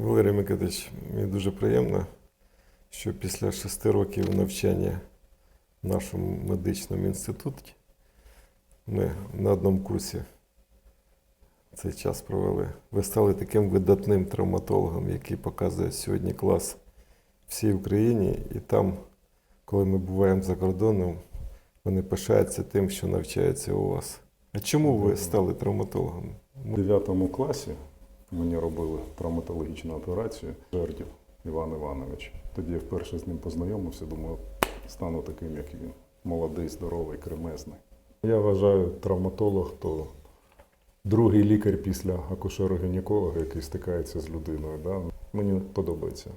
Валерій Микитович, мені дуже приємно, що після шести років навчання в нашому медичному інституті ми на одному курсі цей час провели. Ви стали таким видатним травматологом, який показує сьогодні клас всій Україні. І там, коли ми буваємо за кордоном, вони пишаються тим, що навчаються у вас. А чому ви стали травматологом? У 9 класі мені робили травматологічну операцію Жердів Іван Іванович. Тоді я вперше з ним познайомився, думав, стану таким, як він. Молодий, здоровий, кремезний. Я вважаю, травматолог то другий лікар після акушера-гінеколога, який стикається з людиною. Да? Мені подобається.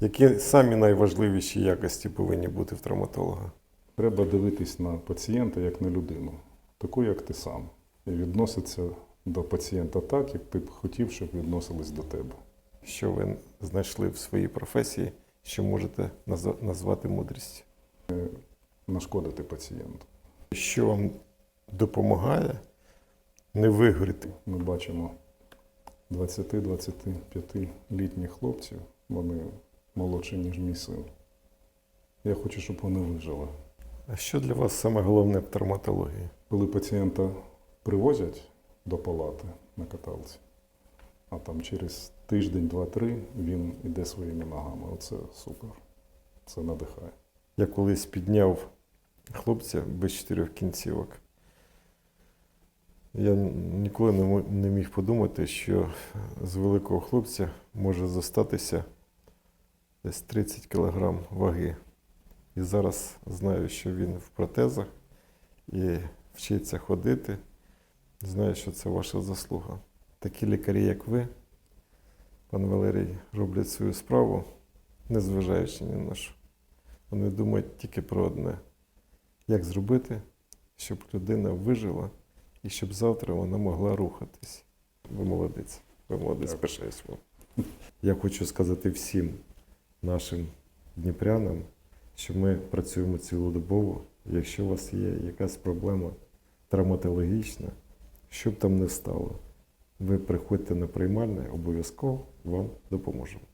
Які самі найважливіші якості повинні бути в травматолога? Треба дивитись на пацієнта як на людину, таку, як ти сам, і відноситися до пацієнта так, як ти б хотів, щоб відносились до тебе. Що ви знайшли в своїй професії, що можете назва- назвати мудрістю? Нашкодити пацієнту. Що вам допомагає не вигоріти? Ми бачимо 20-25-літніх хлопців, вони молодші, ніж мій син. Я хочу, щоб вони вижили. А що для вас саме головне в травматології? Коли пацієнта привозять до палати на каталці, а там через тиждень, два-три він іде своїми ногами. Оце супер. Це надихає. Я колись підняв хлопця без чотирьох кінцівок. Я ніколи не міг подумати, що з великого хлопця може зостатися десь 30 кг ваги. І зараз знаю, що він в протезах і вчиться ходити. Знаю, що це ваша заслуга. Такі лікарі, як ви, пан Валерій, роблять свою справу, незважаючи ні на що. Вони думають тільки про одне: як зробити, щоб людина вижила і щоб завтра вона могла рухатись. Ви молодець. Ви молодець, пишаюсь вам. Я хочу сказати всім нашим дніпрянам, що ми працюємо цілодобово. Якщо у вас є якась проблема травматологічна, що б там не стало, ви приходьте на приймальне, обов'язково вам допоможемо.